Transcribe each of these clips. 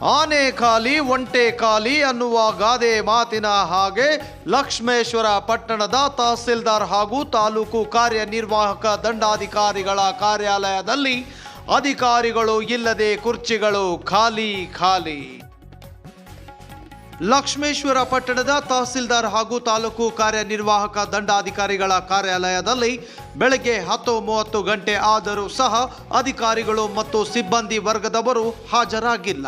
ಆನೆ ಖಾಲಿ, ಒಂಟೆ ಖಾಲಿ ಅನ್ನುವ ಗಾದೆ ಮಾತಿನ ಹಾಗೆ ಲಕ್ಷ್ಮೇಶ್ವರ ಪಟ್ಟಣದ ತಹಸೀಲ್ದಾರ್ ಹಾಗೂ ತಾಲೂಕು ಕಾರ್ಯನಿರ್ವಾಹಕ ದಂಡಾಧಿಕಾರಿಗಳ ಕಾರ್ಯಾಲಯದಲ್ಲಿ ಅಧಿಕಾರಿಗಳು ಇಲ್ಲದೆ ಕುರ್ಚಿಗಳು ಖಾಲಿ ಖಾಲಿ. ಲಕ್ಷ್ಮೇಶ್ವರ ಪಟ್ಟಣದ ತಹಸೀಲ್ದಾರ್ ಹಾಗೂ ತಾಲೂಕು ಕಾರ್ಯನಿರ್ವಾಹಕ ದಂಡಾಧಿಕಾರಿಗಳ ಕಾರ್ಯಾಲಯದಲ್ಲಿ ಬೆಳಗ್ಗೆ ಹತ್ತು ಮೂವತ್ತು ಗಂಟೆ ಆದರೂ ಸಹ ಅಧಿಕಾರಿಗಳು ಮತ್ತು ಸಿಬ್ಬಂದಿ ವರ್ಗದವರು ಹಾಜರಾಗಿಲ್ಲ.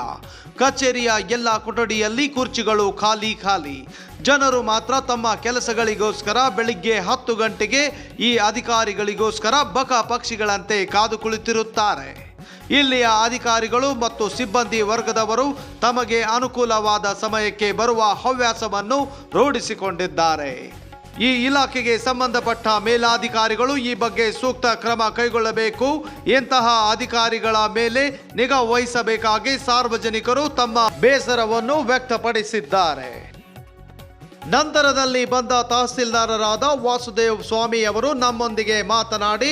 ಕಚೇರಿಯ ಎಲ್ಲ ಕೊಠಡಿಯಲ್ಲಿ ಕುರ್ಚಿಗಳು ಖಾಲಿ ಖಾಲಿ. ಜನರು ಮಾತ್ರ ತಮ್ಮ ಕೆಲಸಗಳಿಗೋಸ್ಕರ ಬೆಳಿಗ್ಗೆ ಹತ್ತು ಗಂಟೆಗೆ ಈ ಅಧಿಕಾರಿಗಳಿಗೋಸ್ಕರ ಬಕ ಪಕ್ಷಿಗಳಂತೆ ಕಾದು ಕುಳಿತಿರುತ್ತಾರೆ. ಇಲ್ಲಿಯ ಅಧಿಕಾರಿಗಳು ಮತ್ತು ಸಿಬ್ಬಂದಿ ವರ್ಗದವರು ತಮಗೆ ಅನುಕೂಲವಾದ ಸಮಯಕ್ಕೆ ಬರುವ ಹವ್ಯಾಸವನ್ನು ರೂಢಿಸಿಕೊಂಡಿದ್ದಾರೆ. ಈ ಇಲಾಖೆಗೆ ಸಂಬಂಧಪಟ್ಟ ಮೇಲಾಧಿಕಾರಿಗಳು ಈ ಬಗ್ಗೆ ಸೂಕ್ತ ಕ್ರಮ ಕೈಗೊಳ್ಳಬೇಕು. ಇಂತಹ ಅಧಿಕಾರಿಗಳ ಮೇಲೆ ನಿಗಾ ವಹಿಸಬೇಕಾಗಿ ಸಾರ್ವಜನಿಕರು ತಮ್ಮ ಬೇಸರವನ್ನು ವ್ಯಕ್ತಪಡಿಸಿದ್ದಾರೆ. ನಂತರದಲ್ಲಿ ಬಂದ ತಹಸೀಲ್ದಾರರಾದ ವಾಸುದೇವ್ ಸ್ವಾಮಿ ಅವರು ನಮ್ಮೊಂದಿಗೆ ಮಾತನಾಡಿ,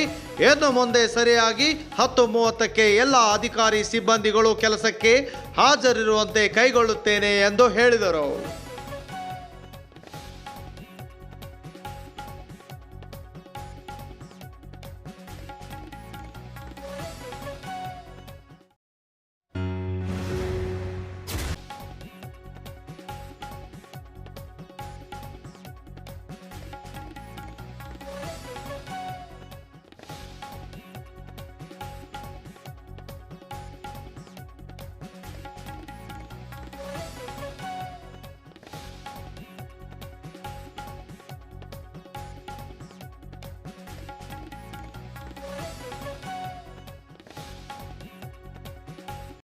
ಇನ್ನು ಮುಂದೆ ಸರಿಯಾಗಿ ಹತ್ತು ಮೂವತ್ತಕ್ಕೆ ಎಲ್ಲ ಅಧಿಕಾರಿ ಸಿಬ್ಬಂದಿಗಳು ಕೆಲಸಕ್ಕೆ ಹಾಜರಿರುವಂತೆ ಕೈಗೊಳ್ಳುತ್ತೇನೆ ಎಂದು ಹೇಳಿದರು.